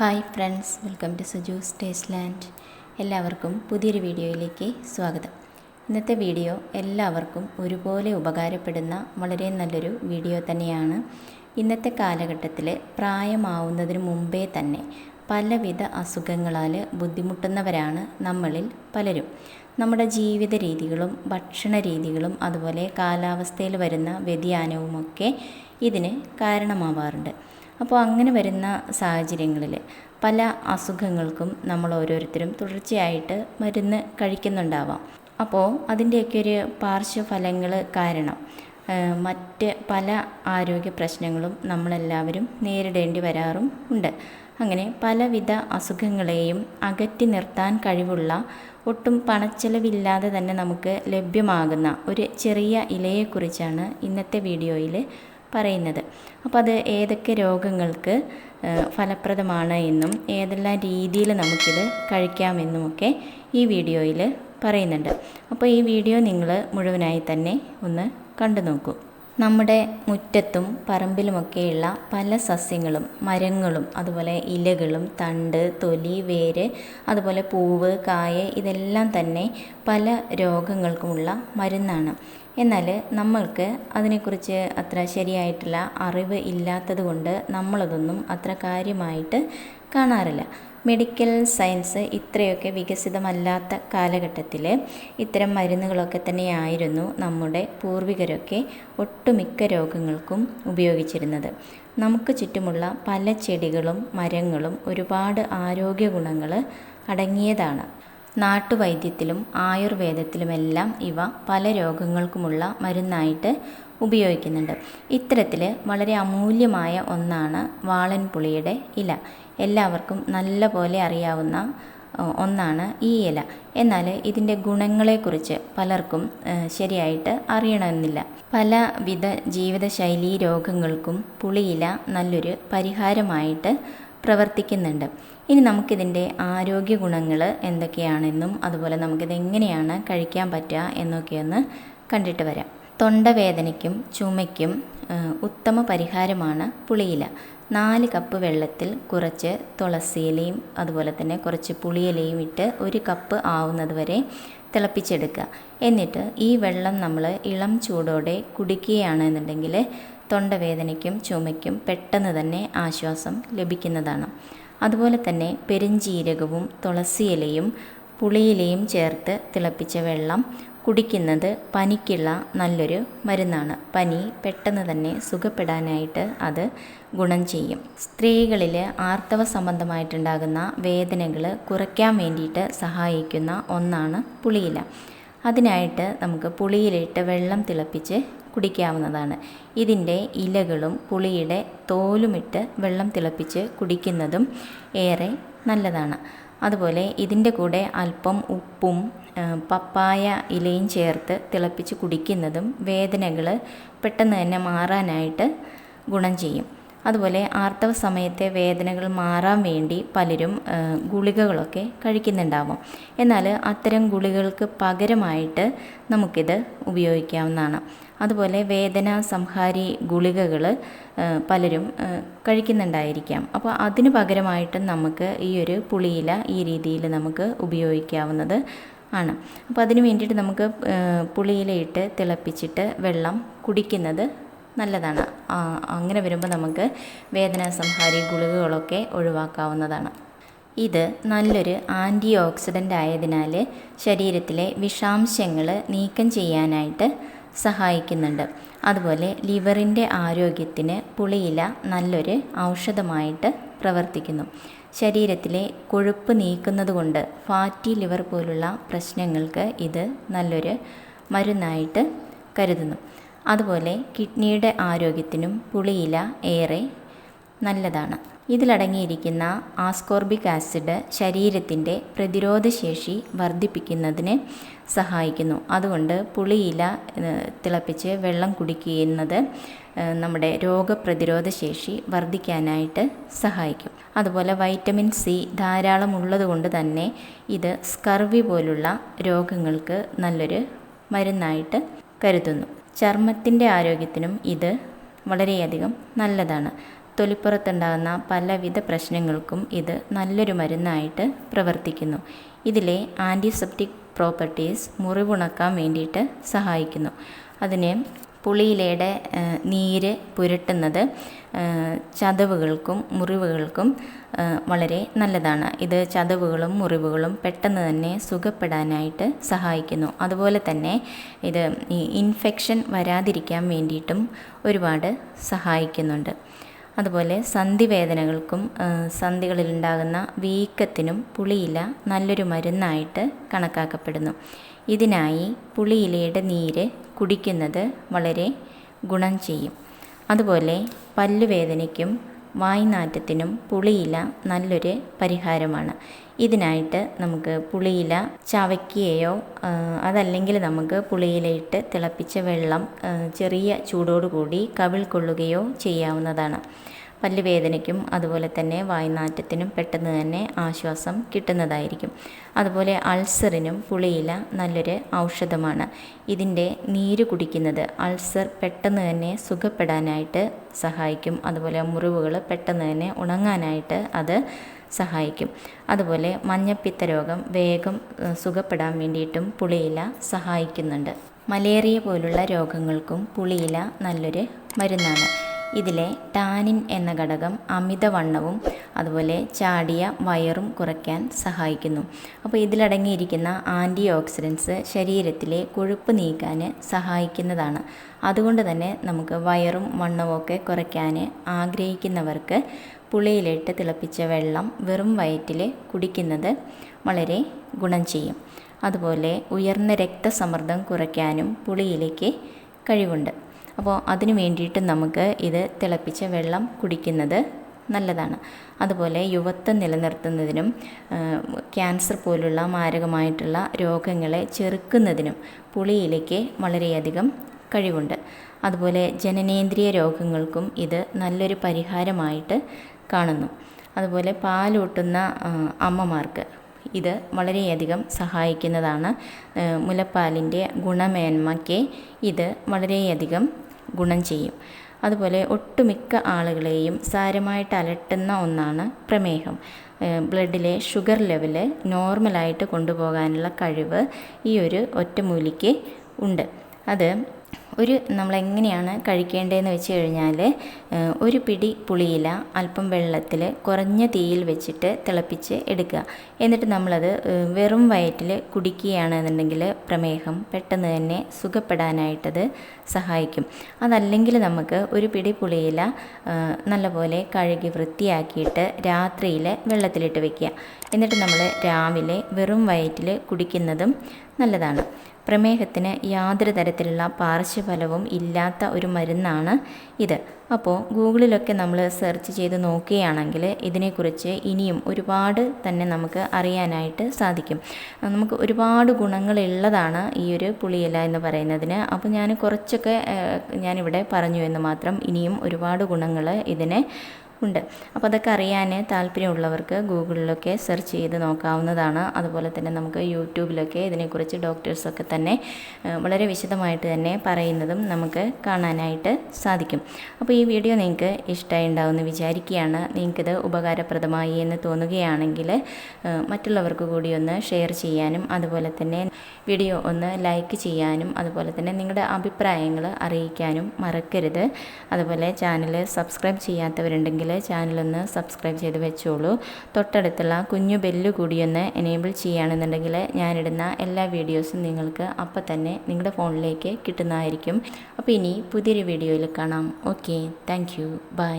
Hi friends welcome to Suju's taste land എല്ലാവർക്കും പുതിയൊരു വീഡിയോയിലേക്ക് സ്വാഗതം. ഇന്നത്തെ വീഡിയോ എല്ലാവർക്കും ഒരുപോലെ ഉപകാരപ്പെടുന്ന വളരെ നല്ലൊരു വീഡിയോ തന്നെയാണ്. ഇന്നത്തെ കാലഘട്ടത്തിൽ പ്രായമാവുന്നതിന് മുമ്പേ തന്നെ പലവിധ അസുഖങ്ങളാൽ ബുദ്ധിമുട്ടുന്നവരാണ് നമ്മളിൽ പലരും. നമ്മുടെ ജീവിത രീതികളും ഭക്ഷണ രീതികളും അതുപോലെ കാലാവസ്ഥയിൽ വരുന്ന വ്യതിയാനവുമൊക്കെ ഇതിന് കാരണമാവാറുണ്ട്. അപ്പോൾ അങ്ങനെ വരുന്ന സാഹചര്യങ്ങളിൽ പല അസുഖങ്ങൾക്കും നമ്മൾ ഓരോരുത്തരും തുടർച്ചയായിട്ട് മരുന്ന് കഴിക്കുന്നുണ്ടാവാം. അപ്പോൾ അതിന്റെയൊക്കെ ഒരു പാർശ്വഫലങ്ങൾ കാരണം മറ്റ് പല ആരോഗ്യ പ്രശ്നങ്ങളും നമ്മളെല്ലാവരും നേരിടേണ്ടി വരാറും ഉണ്ട്. അങ്ങനെ പലവിധ അസുഖങ്ങളെയും അകറ്റി നിർത്താൻ കഴിവുള്ള ഒട്ടും പണച്ചെലവില്ലാതെ തന്നെ നമുക്ക് ലഭ്യമാകുന്ന ഒരു ചെറിയ ഇലയെക്കുറിച്ചാണ് ഇന്നത്തെ വീഡിയോയിൽ പറയുന്നത്. അപ്പോൾ അത് ഏതൊക്കെ രോഗങ്ങൾക്ക് ഫലപ്രദമാണ് എന്നും ഏതെല്ലാം രീതിയിൽ നമുക്കിത് കഴിക്കാമെന്നുമൊക്കെ ഈ വീഡിയോയിൽ പറയുന്നുണ്ട്. അപ്പോൾ ഈ വീഡിയോ നിങ്ങൾ മുഴുവനായി തന്നെ ഒന്ന് കണ്ടു നോക്കൂ നമ്മുടെ മുറ്റത്തും പറമ്പിലുമൊക്കെയുള്ള പല സസ്യങ്ങളും മരങ്ങളും അതുപോലെ ഇലകളും തണ്ട് തൊലി വേര് അതുപോലെ പൂവ് കായ് ഇതെല്ലാം തന്നെ പല രോഗങ്ങൾക്കുമുള്ള മരുന്നാണ്. എന്നാൽ നമ്മൾക്ക് അതിനെക്കുറിച്ച് അത്ര ശരിയായിട്ടുള്ള അറിവ് ഇല്ലാത്തത് കൊണ്ട് നമ്മളതൊന്നും അത്ര കാര്യമായിട്ട് കാണാറില്ല. മെഡിക്കൽ സയൻസ് ഇത്രയൊക്കെ വികസിതമല്ലാത്ത കാലഘട്ടത്തിൽ ഇത്തരം മരുന്നുകളൊക്കെ തന്നെയായിരുന്നു നമ്മുടെ പൂർവികരൊക്കെ ഒട്ടുമിക്ക രോഗങ്ങൾക്കും ഉപയോഗിച്ചിരുന്നത്. നമുക്ക് ചുറ്റുമുള്ള പല ചെടികളും മരങ്ങളും ഒരുപാട് ആരോഗ്യ ഗുണങ്ങൾ അടങ്ങിയതാണ്. നാട്ടുവൈദ്യത്തിലും ആയുർവേദത്തിലുമെല്ലാം ഇവ പല രോഗങ്ങൾക്കുമുള്ള മരുന്നായിട്ട് ഉപയോഗിക്കുന്നുണ്ട്. ഇത്തരത്തിൽ വളരെ അമൂല്യമായ ഒന്നാണ് വാളൻപുളിയുടെ ഇല. എല്ലാവർക്കും നല്ല പോലെ അറിയാവുന്ന ഒന്നാണ് ഈ ഇല. എന്നാൽ ഇതിന്റെ ഗുണങ്ങളെക്കുറിച്ച് പലർക്കും ശരിയായിട്ട് അറിയണമെന്നില്ല. പലവിധ ജീവിതശൈലി രോഗങ്ങൾക്കും പുളിയില നല്ലൊരു പരിഹാരമായിട്ട് പ്രവർത്തിക്കുന്നുണ്ട്. ഇനി നമുക്കിതിന്റെ ആരോഗ്യ ഗുണങ്ങൾ എന്തൊക്കെയാണെന്നും അതുപോലെ നമുക്കിത് എങ്ങനെയാണ് കഴിക്കാൻ പറ്റുക എന്നൊക്കെയൊന്ന് കണ്ടിട്ട് വരാം. തൊണ്ടവേദനയ്ക്കും ചുമയ്ക്കും ഉത്തമ പരിഹാരമാണ് പുളിയില. നാല് കപ്പ് വെള്ളത്തിൽ കുറച്ച് തുളസിയിലയും അതുപോലെ തന്നെ കുറച്ച് പുളിയിലയും ഇട്ട് ഒരു കപ്പ് ആവുന്നത് വരെ തിളപ്പിച്ചെടുക്കുക. എന്നിട്ട് ഈ വെള്ളം നമ്മൾ ഇളം ചൂടോടെ കുടിക്കുകയാണെന്നുണ്ടെങ്കിൽ തൊണ്ടവേദനയ്ക്കും ചുമയ്ക്കും പെട്ടെന്ന് തന്നെ ആശ്വാസം ലഭിക്കുന്നതാണ്. അതുപോലെ തന്നെ പെരിഞ്ചീരകവും തുളസിയിലയും പുളിയിലയും ചേർത്ത് തിളപ്പിച്ച വെള്ളം കുടിക്കുന്നത് പനിക്കുള്ള നല്ലൊരു മരുന്നാണ്. പനി പെട്ടെന്ന് തന്നെ സുഖപ്പെടാനായിട്ട് അത് ഗുണം ചെയ്യും. സ്ത്രീകളിൽ ആർത്തവ സംബന്ധമായിട്ടുണ്ടാകുന്ന വേദനകൾ കുറയ്ക്കാൻ വേണ്ടിയിട്ട് സഹായിക്കുന്ന ഒന്നാണ് പുളിയില. അതിനായിട്ട് നമുക്ക് പുളിയിലിട്ട് വെള്ളം തിളപ്പിച്ച് കുടിക്കാവുന്നതാണ്. ഇതിന്റെ ഇലകളും പുളിയുടെ തോലുമിട്ട് വെള്ളം തിളപ്പിച്ച് കുടിക്കുന്നതും ഏറെ നല്ലതാണ്. അതുപോലെ ഇതിന്റെ കൂടെ അല്പം ഉപ്പും പപ്പായ ഇലയും ചേർത്ത് തിളപ്പിച്ച് കുടിക്കുന്നതും വേദനകൾ പെട്ടെന്ന് തന്നെ മാറാനായിട്ട് ഗുണം ചെയ്യും. അതുപോലെ ആർത്തവ സമയത്തെ വേദനകൾ മാറാൻ വേണ്ടി പലരും ഗുളികകളൊക്കെ കഴിക്കുന്നുണ്ടാവും. എന്നാൽ അത്തരം ഗുളികകൾക്ക് പകരമായിട്ട് നമുക്കിത് ഉപയോഗിക്കാവുന്നതാണ്. അതുപോലെ വേദന സംഹാരി ഗുളികകൾ പലരും കഴിക്കുന്നുണ്ടായിരിക്കാം. അപ്പോൾ അതിന് പകരമായിട്ട് നമുക്ക് ഈ ഒരു പുളിയില ഈ രീതിയിൽ നമുക്ക് ഉപയോഗിക്കാവുന്നത് ആണ്. അപ്പോൾ അതിന് വേണ്ടിയിട്ട് നമുക്ക് പുളിയിലയിട്ട് തിളപ്പിച്ചിട്ട് വെള്ളം കുടിക്കുന്നത് നല്ലതാണ്. അങ്ങനെ വരുമ്പോൾ നമുക്ക് വേദന സംഹാരി ഗുളികകളൊക്കെ ഒഴിവാക്കാവുന്നതാണ്. ഇത് നല്ലൊരു ആന്റി ഓക്സിഡന്റ് ആയതിനാൽ ശരീരത്തിലെ വിഷാംശങ്ങൾ നീക്കം ചെയ്യാനായിട്ട് സഹായിക്കുന്നുണ്ട്. അതുപോലെ ലിവറിന്റെ ആരോഗ്യത്തിന് പുളിയില നല്ലൊരു ഔഷധമായിട്ട് പ്രവർത്തിക്കുന്നു. ശരീരത്തിലെ കൊഴുപ്പ് നീക്കുന്നതുകൊണ്ട് ഫാറ്റി ലിവർ പോലുള്ള പ്രശ്നങ്ങൾക്ക് ഇത് നല്ലൊരു മരുന്നായിട്ട് കരുതുന്നു. അതുപോലെ കിഡ്നിയുടെ ആരോഗ്യത്തിനും പുളിയില ഏറെ നല്ലതാണ്. ഇതിലടങ്ങിയിരിക്കുന്ന ആസ്കോർബിക് ആസിഡ് ശരീരത്തിന്റെ പ്രതിരോധശേഷി വർദ്ധിപ്പിക്കുന്നതിന് സഹായിക്കുന്നു. അതുകൊണ്ട് പുളിയില തിളപ്പിച്ച് വെള്ളം കുടിക്കുന്നത് നമ്മുടെ രോഗപ്രതിരോധ ശേഷി വർദ്ധിക്കാനായിട്ട് സഹായിക്കും. അതുപോലെ വൈറ്റമിൻ സി ധാരാളം ഉള്ളതുകൊണ്ട് തന്നെ ഇത് സ്കർവി പോലുള്ള രോഗങ്ങൾക്ക് നല്ലൊരു മരുന്നായിട്ട് കരുതുന്നു. ചർമ്മത്തിന്റെ ആരോഗ്യത്തിനും ഇത് വളരെയധികം നല്ലതാണ്. തൊലിപ്പുറത്തുണ്ടാകുന്ന പലവിധ പ്രശ്നങ്ങൾക്കും ഇത് നല്ലൊരു മരുന്നായിട്ട് പ്രവർത്തിക്കുന്നു. ഇതിലെ ആന്റിസെപ്റ്റിക് പ്രോപ്പർട്ടീസ് മുറിവുണക്കാൻ വേണ്ടിയിട്ട് സഹായിക്കുന്നു. അതിന് പുളിയിലയുടെ നീര് പുരട്ടുന്നത് ചതവുകൾക്കും മുറിവുകൾക്കും വളരെ നല്ലതാണ്. ഇത് ചതവുകളും മുറിവുകളും പെട്ടെന്ന് തന്നെ സുഖപ്പെടാനായിട്ട് സഹായിക്കുന്നു. അതുപോലെ തന്നെ ഇത് ഇൻഫെക്ഷൻ വരാതിരിക്കാൻ വേണ്ടിയിട്ടും ഒരുപാട് സഹായിക്കുന്നുണ്ട്. അതുപോലെ സന്ധിവേദനകൾക്കും സന്ധികളിലുണ്ടാകുന്ന വീക്കത്തിനും പുളിയില നല്ലൊരു മരുന്നായിട്ട് കണക്കാക്കപ്പെടുന്നു. ഇതിനായി പുളിയിലയുടെ നീര് കുടിക്കുന്നത് വളരെ ഗുണം ചെയ്യും. അതുപോലെ പല്ലുവേദനയ്ക്കും വായ്നാറ്റത്തിനും പുളിയില നല്ലൊരു പരിഹാരമാണ്. ഇതിനായിട്ട് നമുക്ക് പുളിയില ചവയ്ക്കുകയോ അതല്ലെങ്കിൽ നമുക്ക് പുളിയിലയിട്ട് തിളപ്പിച്ച വെള്ളം ചെറിയ ചൂടോടുകൂടി കവിൾ കൊള്ളുകയോ ചെയ്യാവുന്നതാണ്. പല്ലുവേദനയ്ക്കും അതുപോലെ തന്നെ വായ്നാറ്റത്തിനും പെട്ടെന്ന് തന്നെ ആശ്വാസം കിട്ടുന്നതായിരിക്കും. അതുപോലെ അൾസറിനും പുളിയില നല്ലൊരു ഔഷധമാണ്. ഇതിന്റെ നീര് കുടിക്കുന്നത് അൾസർ പെട്ടെന്ന് തന്നെ സുഖപ്പെടാനായിട്ട് സഹായിക്കും. അതുപോലെ മുറിവുകൾ പെട്ടെന്ന് തന്നെ ഉണങ്ങാനായിട്ട് അത് സഹായിക്കും. അതുപോലെ മഞ്ഞപ്പിത്ത രോഗം വേഗം സുഖപ്പെടാൻ വേണ്ടിയിട്ടും പുളിയില സഹായിക്കുന്നുണ്ട്. മലേറിയ പോലുള്ള രോഗങ്ങൾക്കും പുളിയില നല്ലൊരു മരുന്നാണ്. ഇതിലെ ടാനിൻ എന്ന ഘടകം അമിതവണ്ണവും അതുപോലെ ചാടിയ വയറും കുറയ്ക്കാൻ സഹായിക്കുന്നു. അപ്പോൾ ഇതിലടങ്ങിയിരിക്കുന്ന ആന്റി ഓക്സിഡൻസ് ശരീരത്തിലെ കൊഴുപ്പ് നീക്കാൻ സഹായിക്കുന്നതാണ്. അതുകൊണ്ട് തന്നെ നമുക്ക് വയറും വണ്ണവും ഒക്കെ കുറയ്ക്കാൻ ആഗ്രഹിക്കുന്നവർക്ക് പുളിയിലിട്ട് തിളപ്പിച്ച വെള്ളം വെറും വയറ്റിൽ കുടിക്കുന്നത് വളരെ ഗുണം ചെയ്യും. അതുപോലെ ഉയർന്ന രക്തസമ്മർദ്ദം കുറയ്ക്കാനും പുളിയിലേക്ക് കഴിവുണ്ട്. അപ്പോൾ അതിന് വേണ്ടിയിട്ട് നമുക്ക് ഇത് തിളപ്പിച്ച വെള്ളം കുടിക്കുന്നത് നല്ലതാണ്. അതുപോലെ യുവത്വം നിലനിർത്തുന്നതിനും ക്യാൻസർ പോലുള്ള മാരകമായിട്ടുള്ള രോഗങ്ങളെ ചെറുക്കുന്നതിനും പുളിയിലേക്ക് വളരെയധികം കഴിവുണ്ട്. അതുപോലെ ജനനേന്ദ്രിയ രോഗങ്ങൾക്കും ഇത് നല്ലൊരു പരിഹാരമായിട്ട് കാണുന്നു. അതുപോലെ പാലൂട്ടുന്ന അമ്മമാർക്ക് ഇത് വളരെയധികം സഹായിക്കുന്നതാണ്. മുലപ്പാലിന്റെ ഗുണമേന്മയ്ക്ക് ഇത് വളരെയധികം ഗുണം ചെയ്യും. അതുപോലെ ഒട്ടുമിക്ക ആളുകളെയും സാരമായിട്ട് അലട്ടുന്ന ഒന്നാണ് പ്രമേഹം. ബ്ലഡിലെ ഷുഗർ ലെവൽ നോർമലായിട്ട് കൊണ്ടുപോകാനുള്ള കഴിവ് ഈ ഒരു ഒറ്റമൂലിക്ക് ഉണ്ട്. അത് ഒരു നമ്മൾ നമ്മളെങ്ങനെയാണ് കഴിക്കേണ്ടതെന്ന് വെച്ച് കഴിഞ്ഞാൽ ഒരു പിടി പുളിയില അല്പം വെള്ളത്തിൽ കുറഞ്ഞ തീയിൽ വെച്ചിട്ട് തിളപ്പിച്ച് എടുക്കുക. എന്നിട്ട് നമ്മളത് വെറും വയറ്റിൽ കുടിക്കുകയാണെന്നുണ്ടെങ്കിൽ പ്രമേഹം പെട്ടെന്ന് തന്നെ സുഖപ്പെടാനായിട്ടത് സഹായിക്കും. അതല്ലെങ്കിൽ നമുക്ക് ഒരു പിടി പുളിയില നല്ലപോലെ കഴുകി വൃത്തിയാക്കിയിട്ട് രാത്രിയിൽ വെള്ളത്തിലിട്ട് വെക്കുക. എന്നിട്ട് നമ്മൾ രാവിലെ വെറും വയറ്റിൽ കുടിക്കുന്നതും നല്ലതാണ്. പ്രമേഹത്തിന് യാതൊരു തരത്തിലുള്ള പാർശ്വഫലവും ഇല്ലാത്ത ഒരു മരുന്നാണ് ഇത്. അപ്പോൾ ഗൂഗിളിലൊക്കെ നമ്മൾ സെർച്ച് ചെയ്ത് നോക്കുകയാണെങ്കിൽ ഇതിനെക്കുറിച്ച് ഇനിയും ഒരുപാട് തന്നെ നമുക്ക് അറിയാനായിട്ട് സാധിക്കും. നമുക്ക് ഒരുപാട് ഗുണങ്ങളുള്ളതാണ് ഈ ഒരു പുളിയില എന്ന് പറയുന്നതിന്. അപ്പോൾ ഞാൻ കുറച്ചൊക്കെ ഞാനിവിടെ പറഞ്ഞു എന്ന് മാത്രം ഇനിയും ഒരുപാട് ഗുണങ്ങൾ ഇതിന് ഉണ്ട്. അപ്പോൾ അതൊക്കെ അറിയാൻ താല്പര്യമുള്ളവർക്ക് ഗൂഗിളിലൊക്കെ സെർച്ച് ചെയ്ത് നോക്കാവുന്നതാണ്. അതുപോലെ തന്നെ നമുക്ക് യൂട്യൂബിലൊക്കെ ഇതിനെക്കുറിച്ച് ഡോക്ടേഴ്സൊക്കെ തന്നെ വളരെ വിശദമായിട്ട് തന്നെ പറയുന്നതും നമുക്ക് കാണാനായിട്ട് സാധിക്കും. അപ്പോൾ ഈ വീഡിയോ നിങ്ങൾക്ക് ഇഷ്ടമായി ഉണ്ടാവുമെന്ന് വിചാരിക്കുകയാണ്. നിങ്ങൾക്കിത് ഉപകാരപ്രദമായി എന്ന് തോന്നുകയാണെങ്കിൽ മറ്റുള്ളവർക്ക് കൂടി ഒന്ന് ഷെയർ ചെയ്യാനും അതുപോലെ തന്നെ വീഡിയോ ഒന്ന് ലൈക്ക് ചെയ്യാനും അതുപോലെ തന്നെ നിങ്ങളുടെ അഭിപ്രായങ്ങൾ അറിയിക്കാനും മറക്കരുത്. അതുപോലെ ചാനൽ സബ്സ്ക്രൈബ് ചെയ്യാത്തവരുണ്ടെങ്കിൽ ചാനലൊന്ന് സബ്സ്ക്രൈബ് ചെയ്ത് വെച്ചോളൂ. തൊട്ടടുത്തുള്ള കുഞ്ഞു ബെല്ല് കൂടി ഒന്ന് എനേബിൾ ചെയ്യുകയാണെന്നുണ്ടെങ്കിൽ ഞാനിടുന്ന എല്ലാ വീഡിയോസും നിങ്ങൾക്ക് അപ്പം തന്നെ നിങ്ങളുടെ ഫോണിലേക്ക് കിട്ടുന്നതായിരിക്കും. അപ്പോൾ ഇനി പുതിയൊരു വീഡിയോയിൽ കാണാം. Okay thank bye